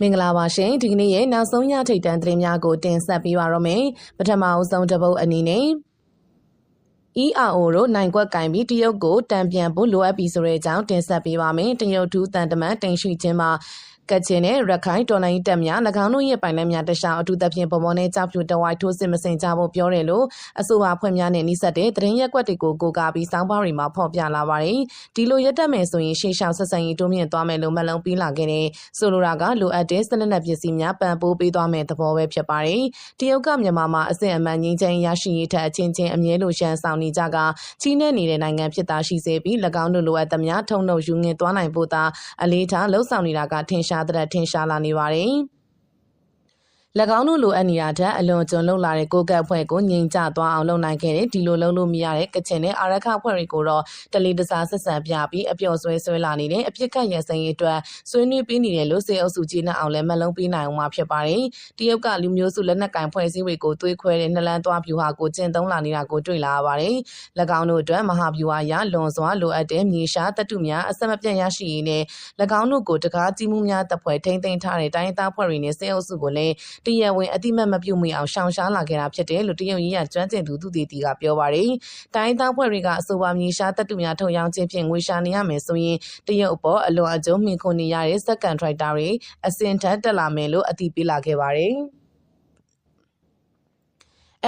မင်္ဂလာပါရှင်ဒီကနေ့ရဲ့နောက်ဆုံးရထိတ်တန်းသတင်းများကိုတင်ဆက်ပေးပါရမယ်ပထမအဆုံးတစ်ပုတ်အနေနဲ့ ERO တို့နိုင်ကွက်ကင်ပြီးတရုတ်ကိုတံပြန်ဖို့လိုအပ်ပြီဆိုတဲ့အကြောင်းတင်ဆက်ပေးပါမယ်တရုတ်ထူးတန်တမန်တင်ရှိချင်းမှာ ကချင်နဲ့ရခိုင်တော်လိုင်းတပ်များ၎င်းတို့ရဲ့ပိုင်နက်များတခြားအထူးသဖြင့်ဗမော်နဲ့ကြောက်ဖြူတဝိုက်ထိုးစစ်မစင်ကြဖို့ပြောတယ်လို့အဆိုပါဖွဲ့များနဲ့နှိစက်တဲ့သတင်းရက်ကွက်တွေကိုကိုကာပြီးစောင်းပါးတွေမှာဖော်ပြလာပါတယ်ဒီလိုရက်တက်မယ်ဆိုရင်ရှေ့ရှောက်ဆက်ဆံရေးတိုးမြင့်သွားမယ်လို့မလုံးပြီးလာခဲ့တဲ့ဆိုလိုတာကလိုအပ်တဲ့စနစ်နဲ့ပစ္စည်းများပံ့ပိုးပေးသွားမယ်သဘောပဲဖြစ်ပါတယ်တရုတ်ကမြန်မာမှာအစစ်အမှန်ငြိမ်းချမ်းရရှိရေးထက်အချင်းချင်းအမြဲလိုရှမ်းဆောင်နေကြကချီးနှဲနေတဲ့နိုင်ငံဖြစ်တာရှိစေပြီး၎င်းတို့လိုအပ်သမျှထုံနှုတ်ယူငင်သွားနိုင်ဖို့သာအလေးထားလှုံ့ဆော်နေတာကထင်ရှားတဲ့ထင်ရှားလာနေပါတယ်။၎ င်းတို့လိုအပ်နေတာထက်အလွန်ကျွံလုံလာတဲ့ကိုကက်ဖွဲ့ကိုငြိမ်ချသွားအောင်လုပ်နိုင်ခဲ့တဲ့ဒီလိုလုပ်လို့မရတဲ့ကချင်နဲ့အာရခဖွဲ့တွေကိုတော့တလီတစားဆက်ဆံပြပြီးအပျော်ဆွဲဆွဲလာနေတဲ့အပြစ်ကတ်ရစင်ရေးအတွက်ဆွေးနွေးပေးနေတယ်လို့စေအုပ်စုကြီးနဲ့အောင်လည်းမလုံးပေးနိုင်အောင်မှာဖြစ်ပါတယ်။တရုတ်ကလူမျိုးစုလက်နက်ကင်ဖွဲ့စည်းတွေကိုသွေးခွဲတဲ့နှလန်းသွားဖြူဟာကိုကျင့်သုံးလာနေတာကိုတွေ့လာရပါတယ်။၎င်းတို့အတွက်မဟာဗျူဟာရလွန်စွာလိုအပ်တဲ့မြေရှားတပ်တုများအဆက်မပြတ်ရရှိရေးနဲ့၎င်းတို့ကိုတကားကြီးမှုများတပ်ဖွဲ့ထိန်းသိမ်းထားတဲ့တိုင်းသားဖွဲ့တွေနဲ့စေအုပ်စုကိုလည်းတရဝင်းအတိမတ်မပြုတ်မိအောင်ရှောင်ရှားလာခဲ့တာဖြစ်တယ်လို့တရုတ်ရည်ရကျွမ်းကျင်သူသူတည်တီကပြောပါတယ်။တိုင်းသားဖွဲ့တွေကအဆိုပါမြေရှားတပ်တုများထုတ်ရောင်းခြင်းဖြင့်ငွေရှာနေရမယ်ဆိုရင်တရုတ်အပေါ်အလွန်အကျုံးမြင်ခွန်နေရတဲ့စက်ကန်ထရိုက်တာတွေအစင်ထက်တက်လာမယ်လို့အတည်ပြုလာခဲ့ပါတယ်။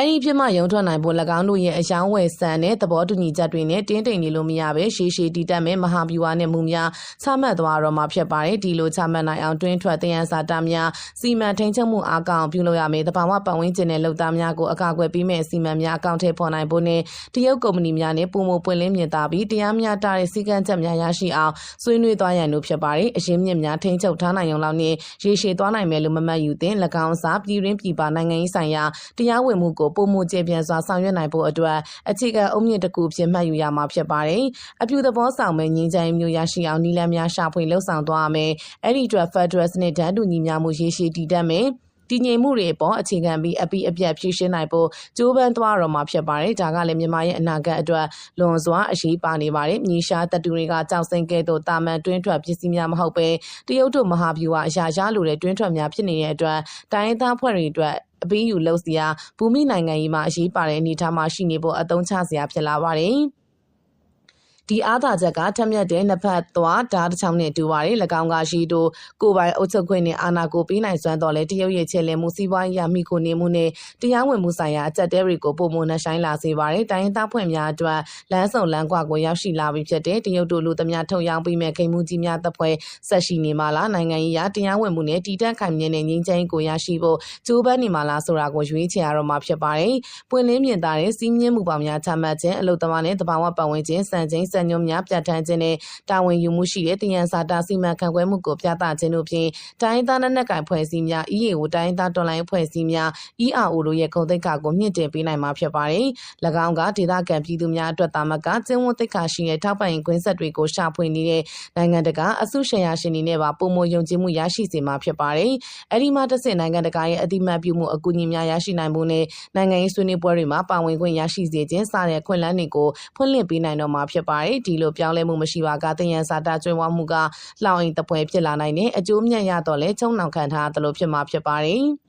အဲ့ဒီဖြစ်မှရုံထွက်နိုင်ဖို့၎င်းတို့ရဲ့အယောင်းဝယ်ဆန်တဲ့သဘောတူညီချက်တွေနဲ့တင်းတိမ်နေလို့မရပဲရှေးရှည်တည်တတ်မဲ့မဟာဗျူဟာနဲ့မူများချမှတ်သွားတော့မှာဖြစ်ပါတယ်ဒီလိုချမှတ်နိုင်အောင်တွင်းထွက်တယံစာတများစီမံထိန်းချုပ်မှုအကောင်ပြုလုပ်ရမယ်တဘာဝပတ်ဝန်းကျင်နဲ့လုပ်သားများကိုအကာအကွယ်ပေးမဲ့စီမံများအကောင့်ထဲပေါ်နိုင်ဖို့နဲ့တရုတ်ကုမ္ပဏီများနဲ့ပုံမပွင့်လင်းမြင်သာပြီးတရားမျှတတဲ့စီကံချက်များရရှိအောင်ဆွေးနွေးသွားရန်တို့ဖြစ်ပါတယ်အရင်မြင့်များထိန်းချုပ်ထားနိုင်အောင်လောက်နဲ့ရေရှည်သွားနိုင်မယ်လို့မမှတ်ယူသင့်၎င်းစားပြည်ရင်းပြည်ပနိုင်ငံရေးဆိုင်ရာတရားဝင်မှုကိုပုံမကျေပြန့်စွာဆောင်ရွက်နိုင်ဖို့အတွက်အခြေခံအုံမြင့်တစ်ခုဖြစ်မှတ်ယူရမှာဖြစ်ပါတယ်။အပြူသဘောဆောင်မဲ့ငင်းချိုင်းမျိုးရရှိအောင်နီလန်းများရှာဖွေလှုပ်ဆောင်သွားရမယ်။အဲ့ဒီအတွက် Federal စနစ်တန်းတူညီမျှမှုရရှိတည်တတ်မယ်။ တည်ငြိမ်မှုတွေအပေါ်အခြေခံပြီးအပိအပြတ်ဖြည့်ရှင်းနိုင်ဖို့ကြိုးပမ်းသွားတော့မှာဖြစ်ပါတယ်။ဒါကလည်းမြန်မာရဲ့အနာဂတ်အတွက်လွန်စွာအရေးပါနေပါတယ်။မြေရှားတပ်တူတွေကကြောက်စိမ့်ကဲ့သို့တာမန်တွင်းထွက်ပစ္စည်းများမဟုတ်ပဲတရုတ်တို့မဟာဗျူဟာအရာရလိုတဲ့တွင်းထွက်များဖြစ်နေတဲ့အတွက်တိုင်းသားဖွဲ့တွေအတွက်အပင်းယူလှုပ်စရာဘူမိနိုင်ငံရေးမှာအရေးပါတဲ့အနေအထားမှာရှိနေဖို့အသုံးချစရာဖြစ်လာပါတယ်။ ဒီအားသာချက်ကထက်မြက်တဲ့နှစ်ဖက်သွားဓာတ်တစ်ချောင်းနဲ့တူပါတယ်၎င်းကရှိတို့ကိုပိုင်အုပ်ချုပ်ခွင့်နဲ့အာဏာကိုပေးနိုင်စွမ်းတော်လဲတရုတ်ရဲ့ချဲလည်မှုစီးပွားရေးမိခိုနေမှုနဲ့တရားဝင်မှုဆိုင်ရာအကြက်တဲတွေကိုပုံမနှဆိုင်လာစေပါတယ်တိုင်းသားဖွင့်များအတွက်လမ်းဆောင်လမ်းကွာကိုရောက်ရှိလာပြီဖြစ်တဲ့တရုတ်တို့လူသမျှထုတ်ရောင်းပေးမဲ့ခိမှုကြီးများတပ်ဖွဲ့ဆက်ရှိနေမှာလားနိုင်ငံရေးရာတရားဝင်မှုနဲ့တည်တံ့ခိုင်မြဲတဲ့ငြိမ်းချမ်းရေးကိုရရှိဖို့ကြိုးပမ်းနေမှာလားဆိုတာကိုရွေးချယ်ရတော့မှာဖြစ်ပါတယ်ပွင့်လင်းမြင်သာတဲ့စီးမြင့်မှုပေါင်းများချမှတ်ခြင်းအလုသမားနဲ့တဘာဝပတ်ဝန်းကျင်စံချိန်စံညွှန်းများပြဋ္ဌာန်းခြင်းနဲ့တာဝန်ယူမှုရှိတဲ့တယံစာတာစီမံခန့်ခွဲမှုကိုပြသခြင်းတို့ဖြင့်တိုင်းသားနဲ့ကင်ဖွဲ့စည်းများ EAO တိုင်းသားတော်လိုင်းဖွဲ့စည်းများ ERO တို့ရဲ့ဂုဏ်သိက္ခာကိုမြင့်တင်ပေးနိုင်မှာဖြစ်ပါတယ်။၎င်းကဒေသခံပြည်သူများအတွက်တာမကကျင်းဝတ်သိက္ခာရှိတဲ့ထောက်ပံ့ရေးကွင်းဆက်တွေကိုရှာဖွေနေတဲ့နိုင်ငံတကာအစုရှယ်ယာရှင်တွေနဲ့ပါပုံမယုံကြည်မှုရရှိစေမှာဖြစ်ပါတယ်။အဲဒီမှာတစ်ဆင့်နိုင်ငံတကာရဲ့အတိမတ်ပြုမှုအကူအညီများရရှိနိုင်မှုနဲ့နိုင်ငံရေးဆွေးနွေးပွဲတွေမှာပါဝင်ခွင့်ရရှိစေခြင်းစတဲ့ခွင့်လန်းတွေကိုဖွင့်လှစ်ပေးနိုင်တော့မှာဖြစ်ပါတယ်။ဒီလိုပြောင်းလဲမှုမရှိပါကတယံစာတာကျွမ်းဝမှုကလောင်အိမ်တပွဲဖြစ်လာနိုင်တဲ့အကျိုးမြတ်ရတော့လဲချုံနှောင်ခံထားသလိုဖြစ်မှာဖြစ်ပါတယ်။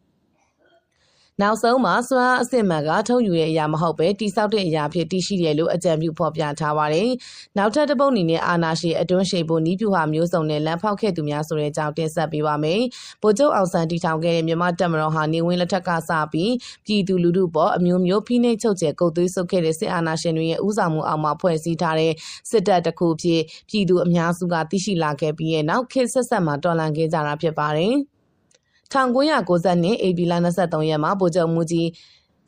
နောက်ဆုံးမှာစွမ်းအစစ်မှန်ကထုတ်ယူတဲ့အရာမဟုတ်ပဲတိဆောက်တဲ့အရာဖြစ်တည်ရှိတယ်လို့အကြံပြုဖော်ပြထားပါတယ်။နောက်ထပ်တစ်ပုတ်အနေနဲ့အာနာရှိအတွန်းရှိဖို့နီးပြူဟာမျိုးစုံနဲ့လမ်းဖောက်ခဲ့သူများဆိုတဲ့အကြောင်းတင်ဆက်ပေးပါမယ်။ဗိုလ်ချုပ်အောင်ဆန်းတည်ထောင်ခဲ့တဲ့မြန်မာတပ်မတော်ဟာနေဝင်လက်ထက်ကစပြီးပြည်သူလူထုပေါ်အမျိုးမျိုးဖိနှိပ်ချုပ်ချယ်ကုတ်သွေးဆုပ်ခဲ့တဲ့စစ်အာဏာရှင်တွေရဲ့ဥဆောင်မှုအောက်မှာဖွဲ့စည်းထားတဲ့စစ်တပ်တစ်ခုဖြစ်ပြည်သူအများစုကသိရှိလာခဲ့ပြီးရဲ့နောက်ခေတ်ဆက်ဆက်မှာတော်လှန်ခဲ့ကြတာဖြစ်ပါတယ်။ 1990နှစ် ဧပြီလ23ရက်မှာ ဗိုလ်ချုပ်မူကြီး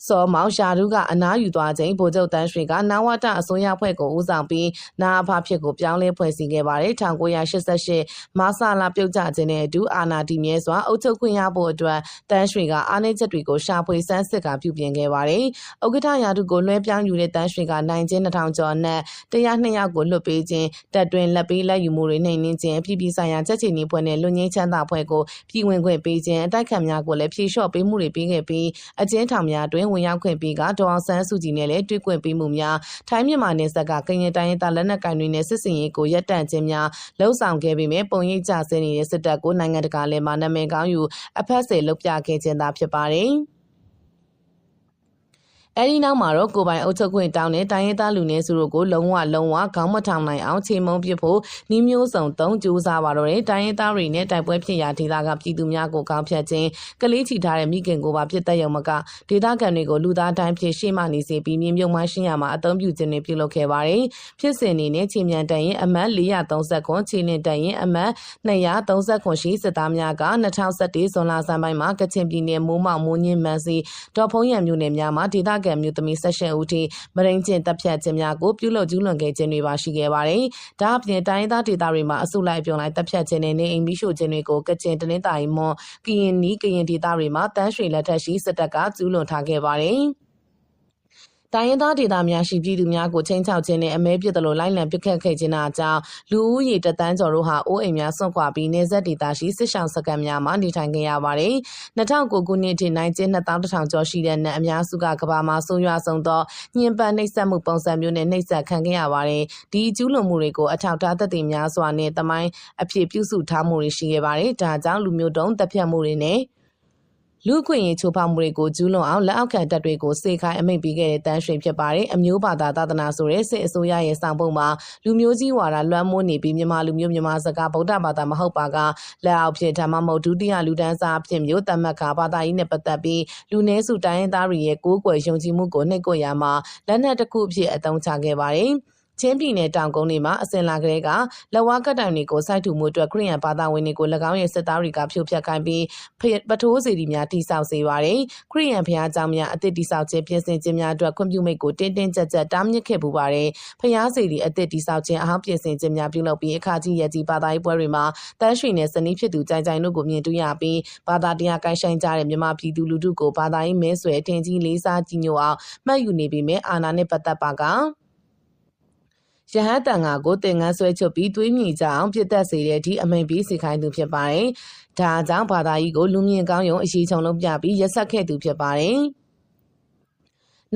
စောမောင်ရှာရုကအနားယူသွားချိန်ဗိုလ်ချုပ်တန်းရွှေကနာဝတအစိုးရဖွဲ့ကိုဦးဆောင်ပြီးနာအဖဖြစ်ကိုပြောင်းလဲဖွဲ့စည်းခဲ့ပါတယ်1988မဆလာပြုတ်ကျခြင်းနဲ့အတူအာနာတီမြဲစွာအုပ်ချုပ်ခွင့်ရဖို့အတွက်တန်းရွှေကအာဏာချက်တွေကိုရှာဖွေစမ်းစစ်ကပြုပြင်ခဲ့ပါတယ်ဥက္ကဋ္ဌရာထူးကိုလွှဲပြောင်းယူတဲ့တန်းရွှေကနိုင်ခြင်း2000ကျော်နဲ့တရား2ယောက်ကိုလွတ်ပေးခြင်းတက်တွင်လက်ပေးလက်ယူမှုတွေနှိမ်နင်းခြင်းပြည်ပြည်ဆိုင်ရာချက်ချီနေဖွဲ့နဲ့လူငင်းချမ်းသာဖွဲ့ကိုပြည်ဝင်ခွင့်ပေးခြင်းအတိုက်ခံများကိုလည်းဖြေလျှော့ပေးမှုတွေပေးခဲ့ပြီးအကျဉ်းထောင်များတွင်ဝင်ရောက်ခွင့်ပေးကဒေါအောင်ဆန်းစုကြည်နဲ့လည်းတွေ့ခွင့်ပေးမှုများထိုင်းမြန်မာနယ်စပ်ကကရင်တိုင်းရင်းသားလက်နက်ကိုင်တွေနဲ့စစ်စင်ရေးကိုရပ်တန့်ခြင်းများလှုံ့ဆော်ခဲ့ပေမဲ့ပုံရိပ်ကြဆင်းနေတဲ့စစ်တပ်ကိုနိုင်ငံတကာလည်းမနာမည်ကောင်းယူအဖက်စေလုပ်ပြခဲ့ခြင်းသာဖြစ်ပါတယ်။ အဲဒီနောက်မှာတော့ကိုပိုင်အုပ်ချုပ်ခွင့်တောင်းတဲ့တိုင်းရင်းသားလူနည်းစုတို့ကိုလုံးဝလုံးဝခေါင်းမထောင်နိုင်အောင်ချိန်မုံပစ်ဖို့နှီးမျိုးစုံသုံးကြိုးစားပါတော့တယ်တိုင်းရင်းသားတွေနဲ့တိုက်ပွဲဖြစ်ရာဒေသကပြည်သူများကိုကောင်းဖြတ်ခြင်းကလေးချီထားတဲ့မိခင်ကိုပါပြစ်သက်ရုံမကဒေသခံတွေကိုလူသားတိုင်းဖြစ်ရှေ့မှနေစေပြီးမြေမြုံမှရှင်းရမှာအသုံးပြုခြင်းတွေပြုလုပ်ခဲ့ပါတယ်ဖြစ်စဉ်အနေနဲ့ချိန်မြန်တန်ရင်အမတ်430ခွန်ချိန်လင်တန်ရင်အမတ်230ခွန်ရှိစစ်သားများက2017ဇွန်လဆန်းပိုင်းမှာကချင်ပြည်နယ်မိုးမောင်မိုးညင်းမန်စီဒေါ်ဖုံးရံမြို့နယ်များမှာဒေသခံမျိုးသမီး18ဦးထိမရင်းကျင်တပ်ဖြတ်ခြင်းများကိုပြုလုပ်ကျူးလွန်ခဲ့ခြင်းတွေပါရှိခဲ့ပါတယ်။ဒါအပြင်တိုင်းသားဒေသတွေမှာအစုလိုက်ပြုံလိုက်တပ်ဖြတ်ခြင်းနဲ့နေအိမ်မိရှို့ခြင်းတွေကိုကချင်တနင်္သာရီမွန်ကရင်နီကရင်ဒေသတွေမှာတန်းရွှေလက်ထက်ရှိစစ်တပ်ကကျူးလွန်ထားခဲ့ပါတယ်။ တိုင်းရင်းသားဒေသများရှိပြည်သူများကိုချင်းချောက်ခြင်းနဲ့အမဲပြစ်သလိုလိုက်လံပစ်ခတ်ခဲ့ခြင်းအကြောင်းလူဦးရေတသန်းကျော်တို့ဟာအိုးအိမ်များဆွန့်ခွာပြီးနေဆက်ဒေသရှိစစ်ဆောင်စကန်များမှာနေထိုင်ခဲ့ရပါတယ်။2009ခုနှစ်ထိနိုင်ကျင်း2100ကျော်ရှိတဲ့နတ်အများစုကကဘာမှာဆိုးရွားဆုံးသောညှဉ်းပန်းနှိပ်စက်မှုပုံစံမျိုးနဲ့နှိပ်စက်ခံခဲ့ရပါတယ်။ဒီကျူးလွန်မှုတွေကိုအထောက်ထားသက်သေများစွာနဲ့တမိုင်းအဖြစ်ပြုစုထားမှုတွေရှိခဲ့ပါတယ်။ဒါကြောင့်လူမျိုးတုံးတပ်ဖြတ်မှုတွေနဲ့ လူခွင့်ရေးချိုးဖောက်မှုတွေကိုကျူးလွန်အောင်လက်အောက်ခံတပ်တွေကိုစေခိုင်းအမိန့်ပေးခဲ့တဲ့တန်းရွှေဖြစ်ပါတယ်အမျိုးဘာသာသာသနာဆိုတဲ့စစ်အစိုးရရဲ့ဆောင်ပုံမှာလူမျိုးကြီးဝါဒလွှမ်းမိုးနေပြီးမြန်မာလူမျိုးမြန်မာစကားဗုဒ္ဓဘာသာမဟုတ်ပါကလက်အောက်ဖြစ်ဓမ္မမဟုတ်ဒုတိယလူဒန်းစားအဖြစ်မျိုးတတ်မှတ်ခါဘာသာရေးနဲ့ပတ်သက်ပြီးလူနည်းစုတိုင်းရင်းသားတွေရဲ့ကိုးကွယ်ယုံကြည်မှုကိုနှိပ်ကွက်ရမှာလက်နက်တစ်ခုအဖြစ်အသုံးချခဲ့ပါတယ်။ ချင်းပြည်နယ်တောင်ကုန်းတွေမှာအစင်လာကလေးကလက်ဝါးကတိုင်တွေကိုစိုက်ထူမှုအတွက်ခရီးရန်ဘာသာဝင်တွေကို၎င်းရဲ့စစ်သားတွေကဖြိုဖျက်ခိုင်းပြီးပထိုးစီဒီများတိစောက်စေပါတယ်ခရီးရန်ဖျားเจ้าများအသစ်တိစောက်ခြင်းပြင်ဆင်ခြင်းများအတွက်ခွင့်ပြုမိတ်ကိုတင်းတင်းကြပ်ကြပ်တားမြစ်ခဲ့ပူပါတယ်ဖျားစီဒီအသစ်တိစောက်ခြင်းအဟောင်းပြင်ဆင်ခြင်းများပြုလုပ်ပြီးအခါကြီးရကြီးဘာသာရေးပွဲတွေမှာတန်းရွှေနဲ့စနီးဖြစ်သူကြိုင်ကြိုင်တို့ကိုမြင်တွေ့ရပြီးဘာသာတရားကိုင်းဆိုင်ကြတဲ့မြန်မာပြည်သူလူထုကိုဘာသာရေးမဲဆွယ်ထင်ကြီးလေးစားကြည်ညိုအောင်မှတ်ယူနေပြီးမြအာနာနဲ့ပတ်သက်ပါက ရဟန်းတန်ဃာကိုသင်ငန်းဆွဲချုပ်ပြီးသွေးမြည်ကြအောင်ပြစ်တက်စေတဲ့အထိအမိန်ပြီးစီခိုင်းသူဖြစ်ပါတယ်။ဒါကြောင့်ဘာသာကြီးကိုလူမြင့်ကောင်းယုံအရေးချုံလုံးပြပြီးရက်ဆက်ခဲ့သူဖြစ်ပါတယ်။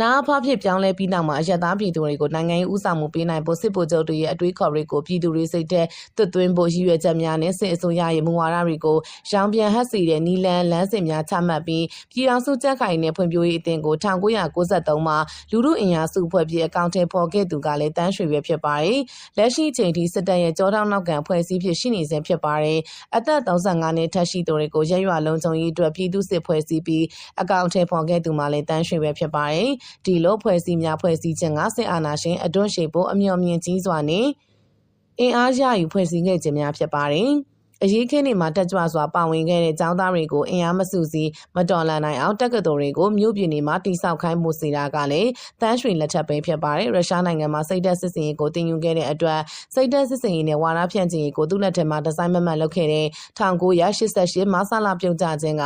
နာအဖဖြစ်ပြောင်းလဲပြီးနောက်မှာအယက်သားပြည်သူတွေကိုနိုင်ငံရေးဥဆောင်မှုပေးနိုင်ဖို့စစ်ဗိုလ်ချုပ်တွေရဲ့အတွေးခေါ်တွေကိုပြည်သူတွေစိတ်ထဲသွတ်သွင်းဖို့ရည်ရွယ်ချက်များနဲ့စစ်အစိုးရရဲ့မူဝါဒတွေကိုရောင်ပြန်ဟပ်စေတဲ့နီလန်လမ်းစဉ်များချမှတ်ပြီးပြည်အောင်စုကြက်ခိုင်နဲ့ဖွံ့ဖြိုးရေးအသင်းကို1993မှာလူမှုအင်အားစုဖွဲ့ပြီးအကောင့်ထဲပေါ်ခဲ့သူကလည်းတန်းရွှေပဲဖြစ်ပါတယ်။လက်ရှိချိန်ထိစစ်တပ်ရဲ့ကြောတောင်းနောက်ကန်ဖွဲ့စည်းဖြစ်ရှိနေစဉ်ဖြစ်ပါတယ်။အသက်35နှစ်ထက်ရှိသူတွေကိုရဲရွာလုံးချုံရေးအတွက်ပြည်သူစစ်ဖွဲ့စည်းပြီးအကောင့်ထဲပေါ်ခဲ့သူမှလည်းတန်းရွှေပဲဖြစ်ပါတယ်။ဒီလိုဖွဲ့စည်းများဖွဲ့စည်းခြင်းကစစ်အာဏာရှင်အတွန့်ရှေဖို့အမျှော်မြင်ကြီးစွာနဲ့အင်အားရယူဖွဲ့စည်းခဲ့ခြင်းများဖြစ်ပါတယ်။အရေးခင်းတွေမှာတက်ကြွစွာပါဝင်ခဲ့တဲ့ចောင်းသားတွေကိုအင်အားမစုစည်းမတော်လန်နိုင်အောင်တက္ကသိုလ်တွေကိုမြို့ပြည်တွေမှာတိစောက်ခိုင်းမှုစီတာကလည်းတန်းရွှေလက်ထပ်ပဲဖြစ်ပါတယ်ရုရှားနိုင်ငံမှာစိတ်သက်စစ်စင်ရေးကိုတင်ယူခဲ့တဲ့အတွက်စိတ်သက်စစ်စင်ရေးနဲ့ဝါရဖြန့်ခြင်းရေးကိုသူ့လက်ထက်မှာဒီဇိုင်းမမှန်လုပ်ခဲ့တဲ့1988မဆလာပြုတ်ကြခြင်းက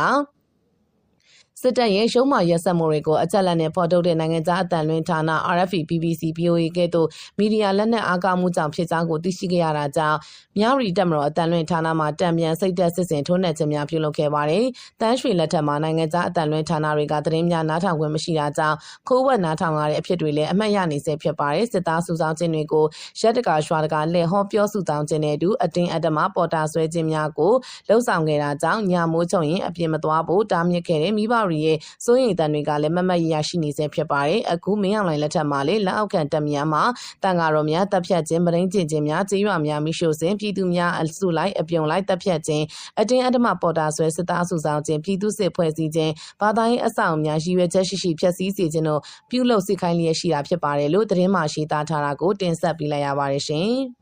စစ်တပ်ရဲ့ရှုံးမရက်စက်မှုတွေကိုအချက်လက်နဲ့ဖော်ထုတ်တဲ့နိုင်ငံသားအတန်လွင်ဌာန RFA BBC VOA ကဲ့သို့မီဒီယာလက်နက်အားကောင်းမှုကြောင့်ဖြစ်ကြောင်းကိုသိရှိခဲ့ရတာကြောင့်မြောက်ရီတက်မတော်အတန်လွင်ဌာနမှတံပြန်စိတ်သက်စစ်စင်ထိုးနှက်ခြင်းများပြုလုပ်ခဲ့ပါတယ်။တန်းရွှေလက်ထက်မှာနိုင်ငံသားအတန်လွင်ဌာနတွေကသတင်းများနားထောင်ခွင့်မရှိတာကြောင့်ခိုးဝက်နားထောင်ရတဲ့အဖြစ်တွေလည်းအမှတ်ရနေစေဖြစ်ပါတယ်။စစ်သားစုဆောင်ခြင်းတွေကိုရက်တကာရွှာတကာလက်ဟောပြောစုဆောင်ခြင်းနဲ့အတူအတင်းအဓမ္မပေါ်တာဆွဲခြင်းများကိုလှုံ့ဆော်ခဲ့တာကြောင့်ညမိုးချုံရင်အပြင်းမသွားဖို့တားမြစ်ခဲ့တဲ့မိဘတွေရဲ့စိုးရိမ်တန်တွေကလည်းမမတ်ရရှိနေစေဖြစ်ပါတယ်။အခုမင်းအောင်လှိုင်လက်ထက်မှာလေလက်အောက်ခံတပ်များမှာတန်ဃာတော်များတပ်ဖြတ်ခြင်းပရင်းကျင်ခြင်းများကြေးရွာများမိရှို့ခြင်းပြည်သူများအစုလိုက်အပြုံလိုက်တပ်ဖြတ်ခြင်းအတင်းအဓမ္မပေါ်တာဆွဲစစ်သားစုဆောင်ခြင်းပြည်သူစစ်ဖွဲ့စည်းခြင်းဘာသာရေးအဆောင်များရည်ရွယ်ချက်ရှိရှိဖျက်ဆီးစေခြင်းတို့ပြုလုပ်စိတ်ခိုင်းလျက်ရှိတာဖြစ်ပါတယ်လို့သတင်းမှရှိသားထားတာကိုတင်ဆက်ပေးလိုက်ရပါတယ်ရှင်။